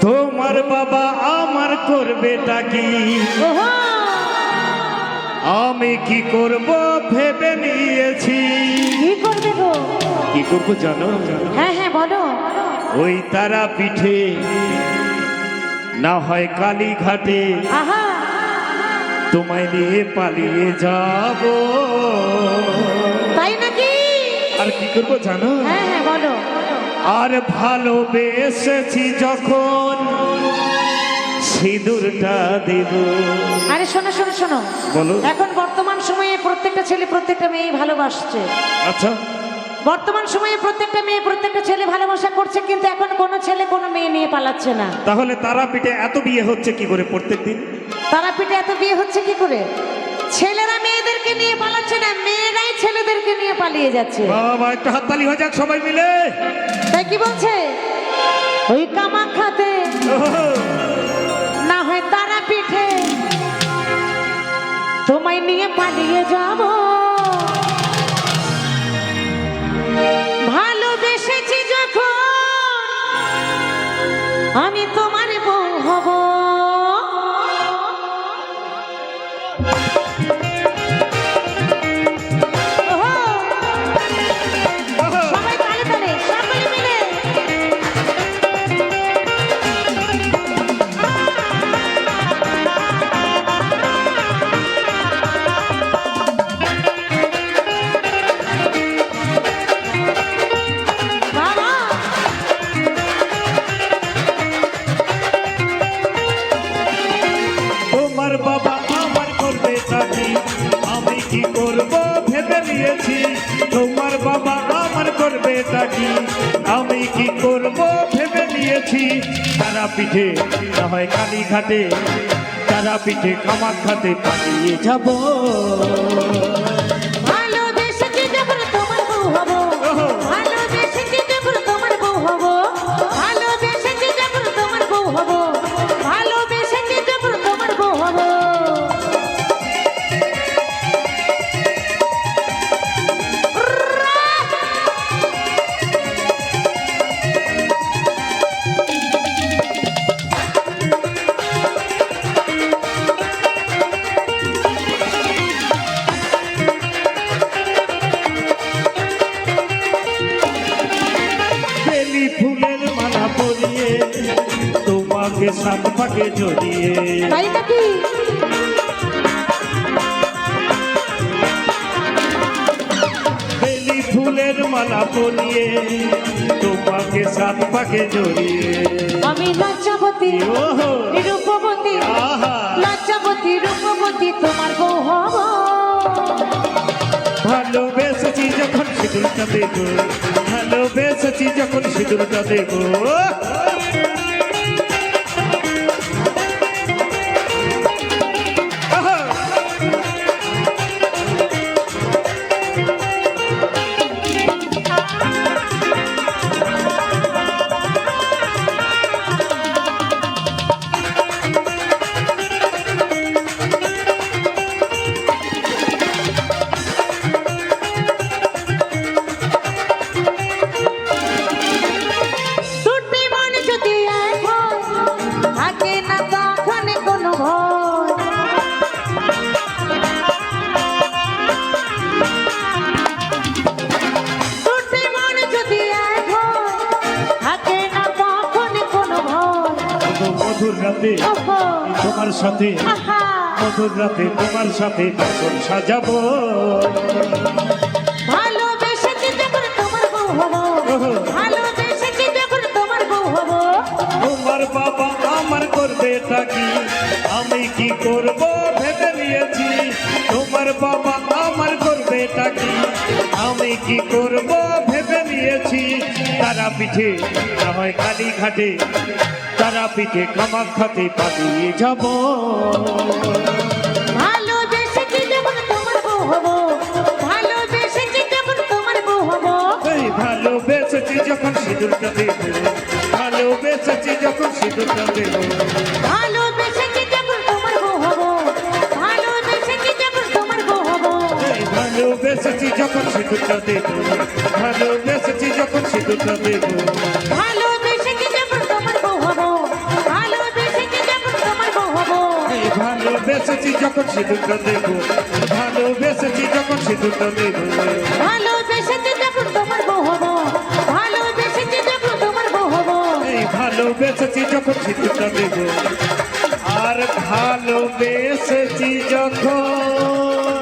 তোমার বাবা আমার করবে কি? আমি কি করব ভেবে নিয়েছি। কি করবে গো? কি করব জানো? হ্যাঁ হ্যাঁ বলো। ওই তারা পিঠে না হয় কালী ঘাটে আহা! তোমায় নিয়ে পালিয়ে যাব। আর কি করব জানো? হ্যাঁ হ্যাঁ বলো। আর ভালোবেসেছি যখন সিঁদুরটা দেব। আরে শোনো শোনো শোনো। বলো। এখন বর্তমান সময়ে প্রত্যেকটা ছেলে প্রত্যেকটা মেয়ে ভালোবাসছে। আচ্ছা। বর্তমান সময়ে প্রত্যেকটা মেয়ে প্রত্যেকটা ছেলে ভালোবাসা করছে কিন্তু এখন কোনো ছেলে কোনো মেয়ে নিয়ে পালাচ্ছে না। তাহলে তারা পিঠে এত বিয়ে হচ্ছে কি করে প্রত্যেকদিন? তারাপীঠে এত বিয়ে হচ্ছে কি করে? ছেলেরা মেয়েদেরকে নিয়ে পালাচ্ছে না মেয়েরাই ছেলেদেরকে নিয়ে পালিয়ে যাচ্ছে। বাবা একটু হাততালি হয়ে যাক সবাই মিলে। তাই কি বলছে? ওই কামাখাতে না হয় তারা পিঠে তোমায় নিয়ে পালিয়ে যাব। নিয়েছি তারা পিঠে না হয় কালীঘাটে তারা পিঠে কামাক খাতে পালিয়ে যাব। তোমাকে সাত পাকে জড়িয়ে। তাই নাকি? বেলি ফুলের মালা পরিয়ে তোমাকে সাত পাকে জড়িয়ে। আমি লজ্জাবতী রূপবতী লজ্জাবতী রূপবতী তোমার বউ হব। ভালোবেসেছি যখন সিঁদুরটা দেব ভালোবেসেছি যখন সিঁদুরটা দেব মধুর রাতে তোমার সাথে। মধুর রাতে তোমার সাথে বাসন সাজাবো। তোমার বাবা আমার করবে কি? আমি কি করব ভেবে নিয়েছি? তোমার বাবা আমার করবে কি? আমি কি করব ভেবে নিয়েছি? তারা পিঠে না হয় কালী ঘাটে। তারা পিঠে কামাক খাতে পালিয়ে যাব। ভালোবেসেছি যখন সিঁদুরটা দেব ভালোবেসেছি যখন সিঁদুরটা দেব। ভালোবেসেছি যখন তোমার বউ হব ভালোবেসেছি যখন তোমার বউ হব? ভালোবেসেছি যখন সিঁদুর সিঁদুরটা দেব ভালোবেসেছি যখন সিঁদুরটা দেব। ভালোবেসেছি যখন সিঁদুরটা দেব। ভালোবেসেছি যখন সিঁদুরটা দেব। ভালোবেসেছি যখন তোমার বহব হব। ভালোবেসেছি যখন তোমার বহব এই ভালোবেসেছি যখন সিঁদুরটা দেব। আর ভালোবেসেছি যখন